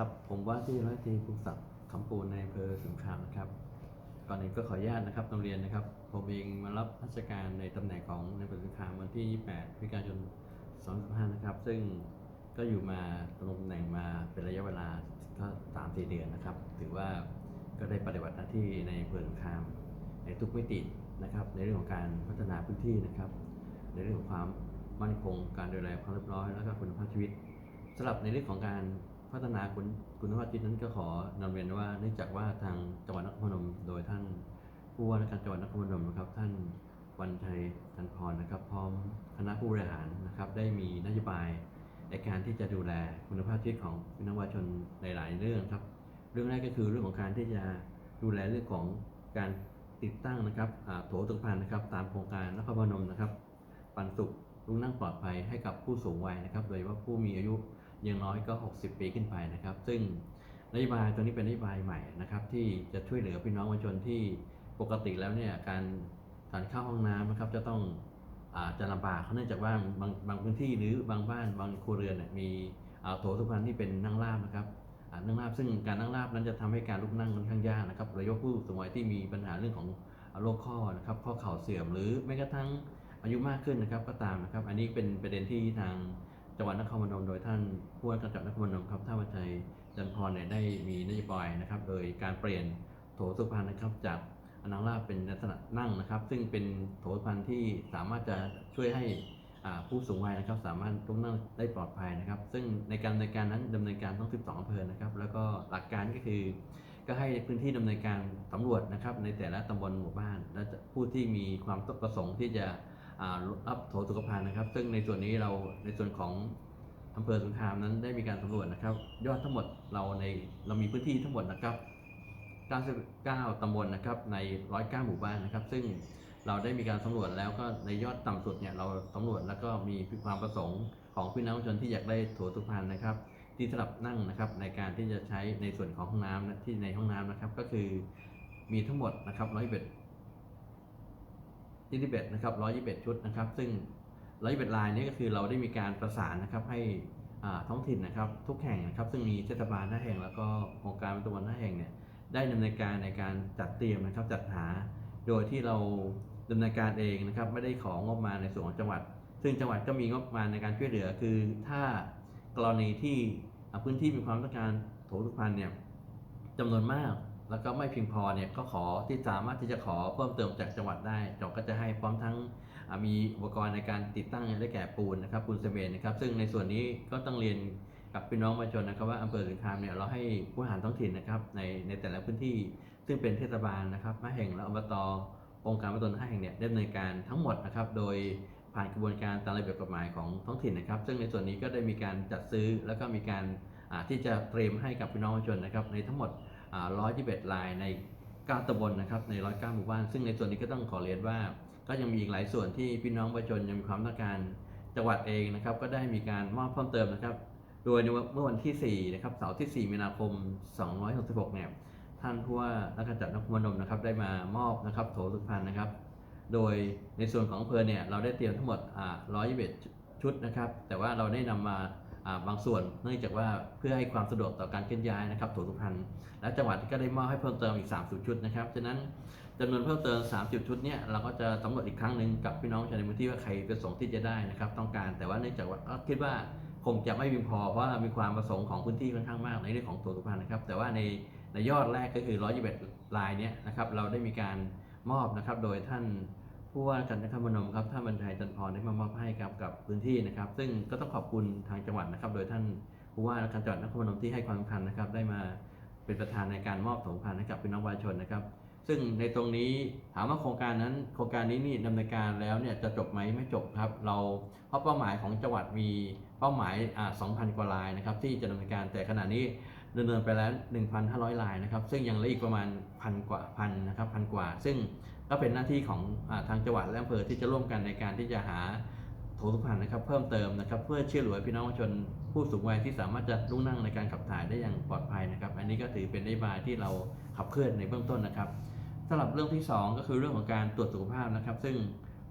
ครับผมว่าที่ร้อยตรีภูมิศักดิ์คำปูนในอำเภอสงขลานะครับก่อนอื่นก็ขออนุญาตนะครับนำเรียนนะครับ ผมเองมารับราชการในตำแหน่งของในอำเภอสงขลาวันที่ 28 พฤศจิกายน 25นะครับ ซึ่งก็อยู่มาดำรงตำแหน่งมาเป็นระยะเวลาก็สามสี่เดือนนะครับ ถือว่าก็ได้ปฏิบัติหน้าที่ในอำเภอสงขลาในทุกมิตินะครับ ในเรื่องของการพัฒนาพื้นที่นะครับ ในเรื่องของความมั่นคง การดูแลความเรียบร้อย แล้วก็คุณภาพชีวิตสำหรับในเรื่องของการ พัฒนาคุณคุณภาพชีวิตนั้นก็ขอนำเรียนว่าเนื่องจากว่าทางจังหวัดนครพนมโดยท่านผู้ว่าราชการจังหวัดนครพนมนะครับท่านวันชัยจันพรนะครับ พร้อมคณะผู้บริหารนะครับ ได้มีนโยบายในการที่จะดูแลคุณภาพชีวิตของพี่น้องประชาชนในหลายเรื่องครับ เรื่องแรกก็คือเรื่องของการที่จะดูแลเรื่องของการติดตั้งนะครับโถสุขภัณฑ์นะครับ ตามโครงการนครพนมนะครับ ปันสุขลุกนั่งปลอดภัยให้กับผู้สูงวัยนะครับ โดยเฉพาะผู้มีอายุ อย่างน้อยก็ 60 ปีขึ้นไปนะครับ ซึ่งนโยบายตัวนี้เป็นนโยบายใหม่นะครับ ที่จะช่วยเหลือพี่น้องประชาชนที่ปกติแล้วเนี่ยการการเข้าห้องน้ำนะครับจะต้องอาจจะลำบากเนื่องจากว่าบางบางพื้นที่หรือบางบ้านบางครัวเรือนเนี่ยมีโถสุขภัณฑ์ที่เป็นนั่งราบนะครับนั่งราบซึ่งการนั่งราบนั้นจะทำให้การลุกนั่งค่อนข้างยากนะครับโดยเฉพาะผู้สูงวัยที่มีปัญหาเรื่องของโรคข้อนะครับข้อเข่าเสื่อมหรือแม้กระทั่งอายุมากขึ้นนะครับก็ตามนะครับ อันนี้เป็นประเด็นที่ทาง จังหวัดนครพนมโดยท่านผู้ว่าการจังหวัดนครพนมครับท่านวัชัยจันทร์พรเนี่ยได้มีนโยบายนะครับ โดยการเปลี่ยนโถสุพรรณนะครับจากอนังลาเป็นลักษณะนั่งนะครับ ซึ่งเป็นโถสุพรรณที่สามารถจะช่วยให้ผู้สูงวัยนะครับ สามารถลุกนั่งได้ปลอดภัยนะครับ ซึ่งในการดำเนินการนั้นดำเนินการต้ง 12อำเภอนะครับ แล้วก็หลักการก็คือก็ให้พื้นที่ดำเนินการสำรวจนะครับ ในแต่ละตำบลหมู่บ้าน และผู้ที่มีความประสงค์ที่จะ รับโถสุขภัณฑ์นะครับ ซึ่งในส่วนนี้เราในส่วนของอำเภอสงครามนั้นได้มีการสำรวจนะครับ ยอดทั้งหมดเราในเรามีพื้นที่ทั้งหมดนะครับ 99 ตำบลนะครับใน 109 หมู่บ้านนะครับ ซึ่งเราได้มีการสำรวจแล้วก็ในยอดต่ำสุดเนี่ยเราสำรวจแล้วก็มีความประสงค์ของพี่น้องประชาชนที่อยากได้โถสุขภัณฑ์นะครับ ที่สำหรับนั่งนะครับในการที่จะใช้ในส่วนของห้องน้ำนะที่ในห้องน้ำนะครับ ก็คือมีทั้งหมดนะครับ121 21นะครับ121 ชุดนะครับ ซึ่ง121ลายนี้ก็คือเราได้มีการประสานนะครับให้ท้องถิ่นนะครับ ทุกแห่งนะครับ ซึ่งมีเทศบาลห้าแห่งแล้วก็โครงการตำบลห้าแห่งเนี่ยได้ดำเนินการในการจัดเตรียมนะครับจัดหา โดยที่เราดำเนินการเองนะครับ ไม่ได้ของงบมาในส่วนของจังหวัด ซึ่งจังหวัดก็มีงบมาในการช่วยเหลือคือถ้ากรณีที่พื้นที่มีความต้องการโถสุขภัณฑ์เนี่ยจำนวนมาก แล้วก็ไม่เพียงพอเนี่ยก็ขอที่สามารถที่จะขอเพิ่มเติมจากจังหวัดได้จังหวัดก็จะให้พร้อมทั้งมีอุปกรณ์ในการติดตั้งได้แก่ปูนนะครับปูนซีเมนต์นะครับ ซึ่งในส่วนนี้ก็ต้องเรียนกับพี่น้องประชาชนนะครับว่าอำเภอสงครามเนี่ยเราให้ผู้หารท้องถิ่นนะครับในในแต่ละพื้นที่ซึ่งเป็นเทศบาลนะครับห้าแห่งและอบตองค์การบริหารห้าแห่งเนี่ยดำเนินการทั้งหมดนะครับโดยผ่านกระบวนการตามระเบียบกฎหมายของท้องถิ่นนะครับ ซึ่งในส่วนนี้ก็ได้มีการจัดซื้อแล้วก็มีการที่จะเตรียมให้กับพี่น้องประชาชนนะครับในทั้งหมด ร้อยที่เบ็ดลายใน 9ตำบลนะครับใน 109 หมู่บ้าน ซึ่งในส่วนนี้ก็ต้องขอเรียนว่า ก็ยังมีอีกหลายส่วนที่พี่น้องประชาชนยังมีความต้องการจังหวัดเองนะครับก็ได้มีการมอบเพิ่มเติมนะครับ โดยเมื่อวันที่4นะครับเสาร์ที่ 4 มีนาคม2566เนี่ยท่านผู้ว่าราชการจังหวัดนครพนมนะครับได้มามอบนะครับโถสุขภัณฑ์นะครับ โดยในส่วนของอำเภอเนี่ยเราได้เตรียมทั้งหมดอ่า121ชุดนะครับ แต่ว่าเราได้นำมาอ่า บางส่วนเนื่องจากว่าเพื่อให้ความสะดวกต่อการเคลื่อนย้ายนะครับโถสุขภัณฑ์และจังหวัดก็ได้มอบให้เพิ่มเติมอีก 30 ชุดนะครับฉะนั้นจำนวนเพิ่มเติม 30 ชุดเนี่ยเราก็จะสำรวจอีกครั้งหนึ่งกับพี่น้องชาวในพื้นที่ว่าใครประสงค์ที่จะได้นะครับต้องการแต่ว่าเนื่องจากว่าก็คิดว่าคงจะไม่เพียงพอเพราะว่ามีความประสงค์ของพื้นที่ค่อนข้างมากในเรื่องของโถสุขภัณฑ์นะครับแต่ว่าในในยอดแรกก็คือ 121รายเนี่ยนะครับเราได้มีการมอบนะครับโดยท่าน ผู้ว่าการนครพนมครับท่านบรรทัยจันทร์พรได้มามอบให้กับกับพื้นที่นะครับ ซึ่งก็ต้องขอบคุณทางจังหวัดนะครับ โดยท่านผู้ว่าการจังหวัดนครพนมที่ให้ความสำคัญนะครับ ได้มาเป็นประธานในการมอบสงพันธ์ให้กับพี่น้องประชาชนนะครับ ซึ่งในตรงนี้ถามว่าโครงการนั้นโครงการนี้นี่ดำเนินการแล้วเนี่ยจะจบไหมไม่จบครับ เราเพราะเป้าหมายของจังหวัดมีเป้าหมายอ่า2,000 กว่ารายนะครับที่จะดำเนินการแต่ขณะนี้ดำเนินไปแล้ว 1,500 รายนะครับ ซึ่งยังเหลืออีกประมาณพันกว่าพันนะครับพันกว่า ซึ่ง ก็เป็นหน้าที่ของอทางจังหวัดและอำเภอที่จะร่วมกันในการที่จะหาโถสุขภัณฑ์นะครับเพิ่มเติมนะครับ เพื่อช่วยเหลือพี่น้องประชาชนผู้สูงวัยที่สามารถจะลุกนั่งในการขับถ่ายได้อย่างปลอดภัยนะครับ อันนี้ก็ถือเป็นนโยบายที่เราขับเคลื่อนในเบื้องต้นนะครับสำหรับเรื่องที่สองก็คือเรื่องของการตรวจสุขภาพนะครับ ซึ่ง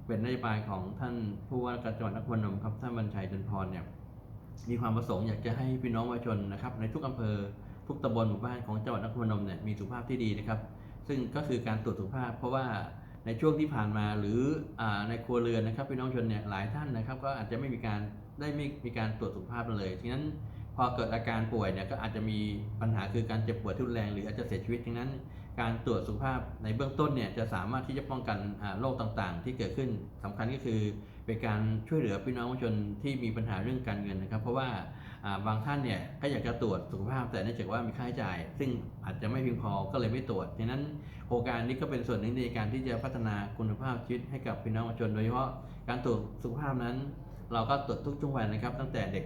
เป็นนโยบายของท่านผู้ว่าการจังหวัดนครพนมครับท่านบรรชัยจันทร์พรเนี่ยมีความประสงค์อยากจะให้พี่น้องประชาชนนะครับในทุกอำเภอทุกตำบลหมู่บ้านของจังหวัดนครพนมเนี่ยมีสุขภาพที่ดีนะครับ ซึ่งก็คือการตรวจสุขภาพ เพราะว่าในช่วงที่ผ่านมาหรืออในครัวเรือนนะครับพี่น้องชนเนี่ยหลายท่านนะครับ ก็อาจจะไม่มีการได้ไม่มีการตรวจสุขภาพเลยฉะนั้นพอเกิดอาการป่วยเนี่ยก็อาจจะมีปัญหาคือการเจ็บปวยทุนแรง หรืออาจจะเสียชีวิตฉะนั้น การตรวจสุขภาพในเบื้องต้นเนี่ยจะสามารถที่จะป้องกันโรคต่างๆ ที่เกิดขึ้นสำคัญก็คือ เป็นการช่วยเหลือพี่น้องประชาชนที่มีปัญหาเรื่องการเงินนะครับ เพราะว่า บางท่านเนี่ยก็อยากจะตรวจสุขภาพแต่เนื่องจากว่ามีค่าใช้จ่าย ซึ่งอาจจะไม่เพียงพอก็เลยไม่ตรวจฉะนั้นโครงการนี้ก็เป็นส่วนหนึ่งในการที่จะพัฒนาคุณภาพชีวิตให้กับพี่น้องประชาชนโดยเฉพาะการตรวจสุขภาพนั้น เราก็ตรวจทุกช่วงวัยนะครับ ตั้งแต่เด็ก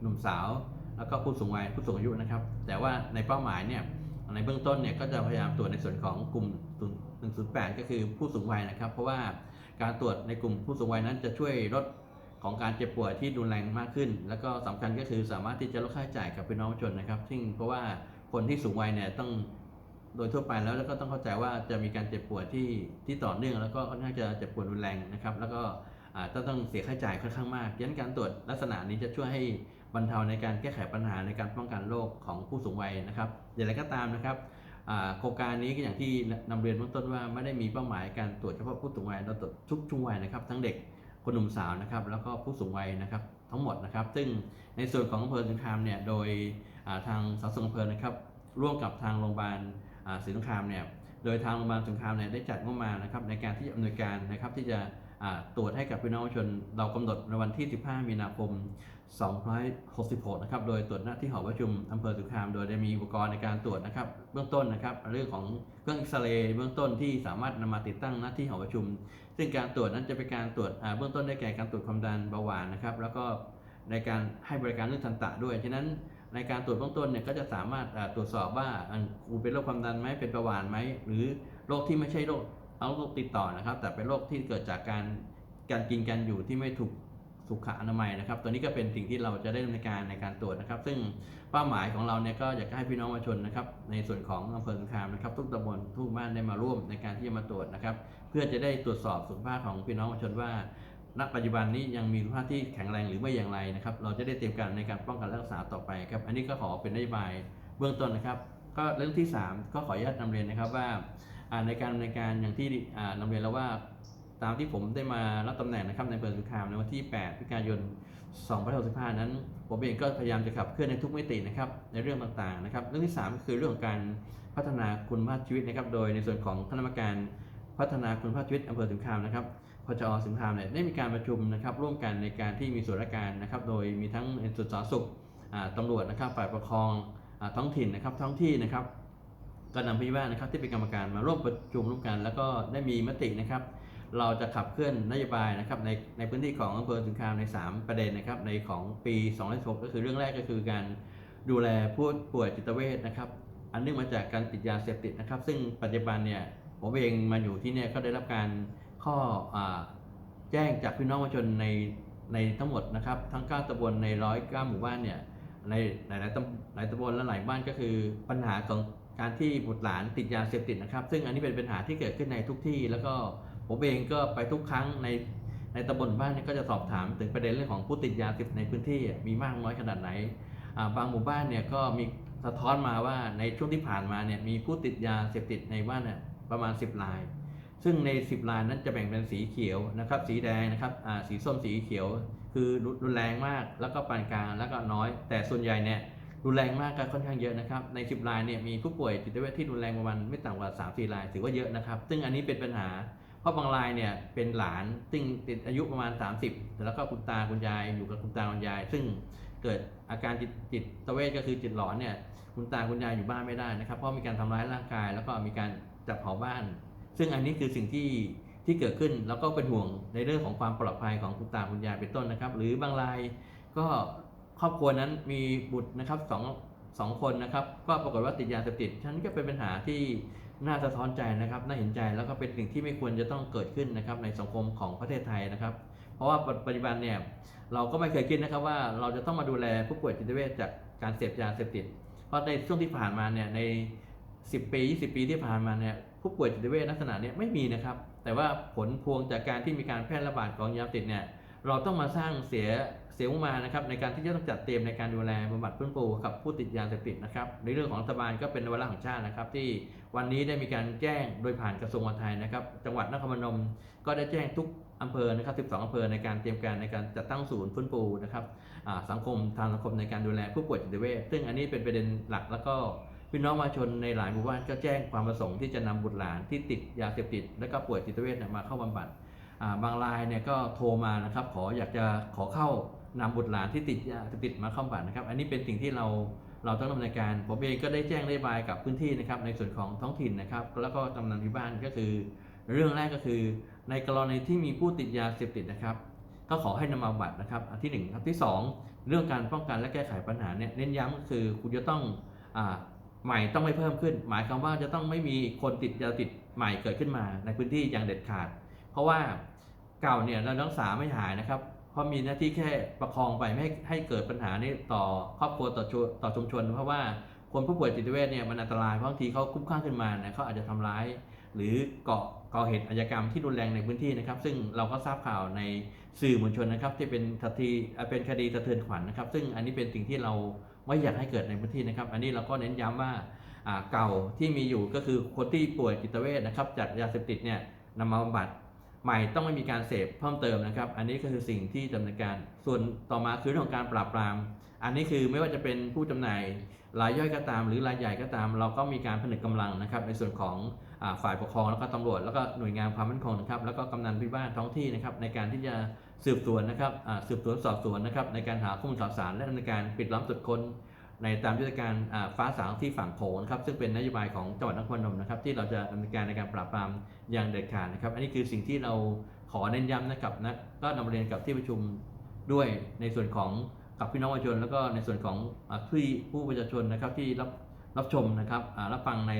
หนุ่มสาว แล้วก็ผู้สูงวัยผู้สูงอายุนะครับ แต่ว่าในเป้าหมายเนี่ยในเบื้องต้นเนี่ยก็จะพยายามตรวจในส่วนของกลุ่ม 108 ก็คือผู้สูงวัยนะครับ เพราะว่าการตรวจในกลุ่มผู้สูงวัยนั้นจะช่วยลด ของการเจ็บป่วยที่รุนแรงมากขึ้น แล้วก็สำคัญก็คือสามารถที่จะลดค่าใช้จ่ายกับพี่น้องประชาชนนะครับ ซึ่งเพราะว่าคนที่สูงวัยเนี่ยต้องโดยทั่วไปแล้วแล้วก็ต้องเข้าใจว่าจะมีการเจ็บป่วยที่ที่ต่อเนื่อง แล้วก็ค่อนข้างจะเจ็บป่วยรุนแรงนะครับ แล้วก็อาจจะต้องเสียค่าใช้จ่ายค่อนข้างมากดังนั้นการตรวจลักษณะนี้จะช่วยให้บรรเทาในการแก้ไขปัญหาในการป้องกันโรคของผู้สูงวัยนะครับอย่างไรก็ตามนะครับโครงการนี้ก็อย่างที่นำเรียนเบื้องต้นว่าไม่ได้มีเป้าหมายการตรวจเฉพาะผู้สูงวัยเราตรวจทุกช่วงวัยนะครับ ทั้งเด็ก คนหนุ่มสาวนะครับแล้วก็ผู้สูงวัยนะครับทั้งหมดนะครับ ซึ่งในส่วนของอำเภอสงครามเนี่ยโดยาทางสาธารณสุขอำเภอนะครับร่วมกับทางโรงพยาบาลศรีสงครามเนี่ยโดยทางโรงพยาบาลสงครามเนี่ยได้จัดงบมานะครับในการที่จะอำนวยการนะครับที่จะตรวจให้กับพี่น้องประชาชนเรากำหนดในวันที่ 15 มีนาคม 266 นะครับ โดยตรวจหน้าที่หอประชุมอำเภอสุขาม โดยได้มีอุปกรณ์ในการตรวจนะครับ เบื้องต้นนะครับ เรื่องของเครื่องเอ็กซเรย์เบื้องต้นที่สามารถนำมาติดตั้งหน้าที่หอประชุม ซึ่งการตรวจนั้นจะเป็นการตรวจเบื้องต้นได้แก่การตรวจความดันเบาหวานนะครับ แล้วก็ในการให้บริการเรื่องทันตะด้วย ฉะนั้นในการตรวจเบื้องต้นเนี่ยก็จะสามารถตรวจสอบว่าอ่าคุณเป็นโรคความดันไหมเป็นเบาหวานไหมหรือโรคที่ไม่ใช่โรคเอาโรคติดต่อนะครับ แต่เป็นโรคที่เกิดจากการการกินการอยู่ที่ไม่ถูก สุขอนามัยนะครับ ตัวนี้ก็เป็นสิ่งที่เราจะได้ดำเนินการในการตรวจนะครับ ซึ่งเป้าหมายของเราเนี่ยก็อยากให้พี่น้องประชาชนนะครับ ในส่วนของอำเภอสงครามนะครับ ทุกตำบลทุกบ้านได้มาร่วมในการที่จะมาตรวจนะครับ เพื่อจะได้ตรวจสอบสุขภาพของพี่น้องประชาชนว่าณปัจจุบันนี้ยังมีสุขภาพที่แข็งแรงหรือไม่อย่างไรนะครับ เราจะได้เตรียมการในการป้องกันรักษาต่อไปครับ อันนี้ก็ขอเป็นนโยบายเบื้องต้นนะครับ ก็เรื่องที่ 3 ก็ขออนุญาตนำเรียนนะครับว่าในการดำเนินการอย่างที่อนำเรียนแล้วว่า ตามที่ผมได้มารับตำแหน่งนะครับในอำเภอสุขามในวันที่ 8 พฤศจิกายน 2565 นั้น ผมเองก็พยายามจะขับเคลื่อนในทุกมิตินะครับในเรื่องต่างๆนะครับ เรื่องที่ 3 ก็คือเรื่องของการพัฒนาคุณภาพชีวิตนะครับ โดยในส่วนของคณะกรรมการพัฒนาคุณภาพชีวิตอำเภอสุขามนะครับพจอสุขามเนี่ยได้มีการประชุมนะครับร่วมกันในการที่มีส่วนราชการนะครับ โดยมีทั้งในส่วนสาธารณสุขตำรวจนะครับฝ่ายปกครองอท้องถิ่นนะครับท้องที่นะครับก็นำพี่ว่านะครับที่เป็นกรรมการมาร่วมประชุมร่วมกัน แล้วก็ได้มีมตินะครับ เราจะขับเคลื่อนนโยบายนะครับในในพื้นที่ของอำเภอสงครามใน 3 ประเด็นนะครับในของปี 2016 ก็คือเรื่องแรกก็คือการดูแลผู้ป่วยจิตเวชนะครับอันเนื่องมาจากการติดยาเสพติดนะครับ ซึ่งปัจจุบันเนี่ยผมเองมาอยู่ที่เนี่ยก็ได้รับการข้ออแจ้งจากพี่น้องประชาชนในในทั้งหมดนะครับทั้ง 9ตำบลใน 109 หมู่บ้านเนี่ยในหลายๆตำหลายตำบลและหลายบ้านก็คือปัญหาของการที่บุตรหลานติดยาเสพติดนะครับ ซึ่งอันนี้เป็นปัญหาที่เกิดขึ้นในทุกที่แล้วก็ ผมเองก็ไปทุกครั้งในในตำบลบ้านเนี่ยก็จะสอบถามถึงประเด็นเรื่องของผู้ติดยาเสพติดในพื้นที่มีมากน้อยขนาดไหน บางหมู่บ้านเนี่ยก็มีสะท้อนมาว่าในช่วงที่ผ่านมาเนี่ยมีผู้ติดยาเสพติดในบ้านเนี่ยประมาณ 10ราย ซึ่งใน 10รายนั้นจะแบ่งเป็นสีเขียวนะครับสีแดงนะครับสีส้มสีเขียว คือรุนแรงมากแล้วก็ปานกลางแล้วก็น้อย แต่ส่วนใหญ่เนี่ยรุนแรงมากก็ค่อนข้างเยอะนะครับใน 10รายเนี่ยมีผู้ป่วยจิตเวชที่รุนแรงประมาณไม่ต่ำกว่า3 4รายถือว่าเยอะนะครับ ซึ่งอันนี้เป็นปัญหา ราะบางรายเนี่ยเป็นหลานซึ่งติดอายุประมาณ 30แล้วก็คุณตาคุณยายอยู่กับคุณตาคุณยาย ซึ่งเกิดอาการจิตจิตเวชก็คือจิตหลอนเนี่ยคุณตาคุณยายอยู่บ้านไม่ได้นะครับ เพราะมีการทำร้ายร่างกาย แล้วก็มีการจับเผาบ้าน ซึ่งอันนี้คือสิ่งที่ที่เกิดขึ้นแล้วก็เป็นห่วงในเรื่องของความปลอดภัยของคุณตาคุณยายเป็นต้นนะครับ หรือบางรายก็ครอบครัวนั้นมีบุตรนะครับสองสองคนนะครับ ก็ปรากฏว่าติดยาเสพติดฉะนันก็เป็นปัญหาที่ น่าสะท้อนใจนะครับน่าเห็นใจแล้วก็เป็นสิ่งที่ไม่ควรจะต้องเกิดขึ้นนะครับในสังคมของประเทศไทยนะครับ เพราะว่าปัจจุบันเนี่ยเราก็ไม่เคยคิดนะครับว่าเราจะต้องมาดูแลผู้ป่วยจิตเวชจากการเสพยาเสพติด เพราะในช่วงที่ผ่านมาเนี่ยใน 10 ปี 20 ปีที่ผ่านมาเนี่ยผู้ป่วยจิตเวชลักษณะนี้ไม่มีนะครับ แต่ว่าผลพวงจากการที่มีการแพร่ระบาดของยาเสพติดเนี่ยเราต้องมาสร้างเสีย เสียงมานะครับในการที่จะต้องจัดเตรียมในการดูแลบำบัดฟื้นฟูกับผู้ติดยาเสพติดนะครับในเรื่องของรัฐบาลก็เป็นวาระของชาตินะครับ ที่วันนี้ได้มีการแจ้งโดยผ่านกระทรวงมหาดไทยนะครับ จังหวัดนครพนมก็ได้แจ้งทุกอำเภอนะครับ 12 อำเภอในการเตรียมการในการจัดตั้งศูนย์ฟื้นฟูนะครับสังคมทางสังคมในการดูแลผู้ป่วยจิตเวชซึ่งอันนี้เป็นประเด็นหลักแล้วก็พี่น้องประชาชนในหลายหมู่บ้านก็แจ้งความประสงค์ที่จะนำบุตรหลานที่ติดยาเสพติด และก็ป่วยจิตเวชเนี่ยมาเข้าบำบัดบางรายเนี่ยก็โทรมานะครับ ขออยากจะขอเข้า นำบุตรหลานที่ติดยาติดมาเข้าบำบัดนะครับ อันนี้เป็นสิ่งที่เราเราต้องดำเนินการ ผมเองก็ได้แจ้งนโยบายกับพื้นที่นะครับ ในส่วนของท้องถิ่นนะครับ แล้วก็กำนันที่บ้านก็คือ เรื่องแรกก็คือ ในกรณีที่มีผู้ติดยาเสพติดนะครับ ก็ขอให้นำมาบำบัดนะครับ อันที่หนึ่งครับที่สองเรื่องการป้องกันและแก้ไขปัญหาเนี่ยเน้นย้ำก็คือคุณจะต้องอ่าใหม่ต้องไม่เพิ่มขึ้น หมายความว่าจะต้องไม่มีคนติดยาติดใหม่เกิดขึ้นมาในพื้นที่อย่างเด็ดขาด เพราะว่าเก่าเนี่ยเรารักษาไม่หายนะครับ เพราะมีหน้าที่แค่ประคองไปไม่ให้เกิดปัญหานี้ต่อครอบครัวต่อชุต่อชุมชน เพราะว่าคนผู้ป่วยจิตเวชเนี่ยมันอันตรายเพราะบางทีเขาคุ้มข้างขึ้นมาเนี่ยเขาอาจจะทำร้าย หรือเก่อก่อเหตุอาชญากรรมที่รุนแรงในพื้นที่นะครับ ซึ่งเราก็ทราบข่าวในสื่อมวลชนนะครับ ที่เป็นคดีเป็นคดีสะเทือนขวัญนะครับ ซึ่งอันนี้เป็นสิ่งที่เราไม่อยากให้เกิดในพื้นที่นะครับ อันนี้เราก็เน้นย้ำว่าอ่าเก่าที่มีอยู่ก็คือคนที่ป่วยจิตเวชนะครับจากยาเสพติดเนี่ยนำมาบำบัด ใหม่ต้องไม่มีการเสพเพิ่มเติมนะครับ อันนี้ก็คือสิ่งที่ดำเนินการ ส่วนต่อมาคือเรื่องของการปราบปราม อันนี้คือไม่ว่าจะเป็นผู้จำหน่ายรายย่อยก็ตาม หรือรายใหญ่ก็ตาม เราก็มีการผนึกกำลังนะครับ ในส่วนของอฝ่ายปกครองแล้วก็ตำรวจแล้วก็หน่วยงานความมั่นคงนะครับ แล้วก็กำนันพิบ้านท้องที่นะครับ ในการที่จะสืบสวนนะครับสืบสวนสอบสวนนะครับ ในการหาข้อมูลข่าวสารและดำเนินการปิดล้อมตรวจค้น ในตามยุทธการฟ้าสางที่ฝั่งโขงนะครับซึ่งเป็นนโยบายของจังหวัดนครพนมนะครับที่เราจะดำเนินการในการปราบปรามอย่างเด็ดขาดนะครับ อันนี้คือสิ่งที่เราขอเน้นย้ำนะครับนะก็นำเรียนกับที่ประชุมด้วยในส่วนของกับพี่น้องประชาชน แล้วก็ในส่วนของอ่าผู้ผู้ประชาชนนะครับที่รับรับชมนะครับรับฟังใน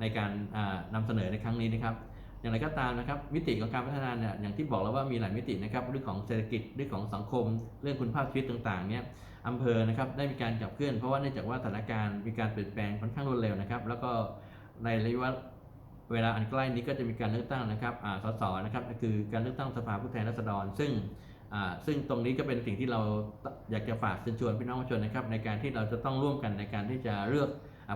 ในการอ่านำเสนอในครั้งนี้นะครับ อย่างไรก็ตามนะครับมิติของการพัฒนาเนี่ยอย่างที่บอกแล้วว่ามีหลายมิตินะครับเรื่องของเศรษฐกิจเรื่องของสังคม เรื่องคุณภาพชีวิตต่างๆเนี่ย อำเภอนะครับได้มีการขับเคลื่อนเพราะว่าเนื่องจากว่าสถานการณ์มีการเปลี่ยนแปลงค่อนข้างรวดเร็วนะครับ แล้วก็ในระยะเวลาอันใกล้นี้ก็จะมีการเลือกตั้งนะครับสสนะครับคือการเลือกตั้งสภาผู้แทนราษฎร ซึ่งซึ่งตรงนี้ก็เป็นสิ่งที่เราอยากจะฝากเชิญชวนพี่น้องประชาชนนะครับ ในการที่เราจะต้องร่วมกันในการที่จะเลือก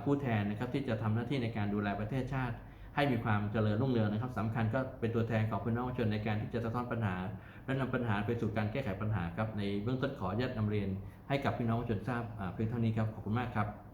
ผู้แทนนะครับที่จะทำหน้าที่ในการดูแลประเทศชาติ ให้มีความเจริญรุ่งเรืองนะครับสำคัญก็เป็นตัวแทนของพี่น้องประชาชนในการที่จะสะท้อนปัญหา และนำปัญหาไปสู่การแก้ไขปัญหาครับในเบื้องต้นขออนุญาตนำเรียนให้กับพี่น้องประชาชนทราบเพียงเท่านี้ครับขอบคุณมากครับ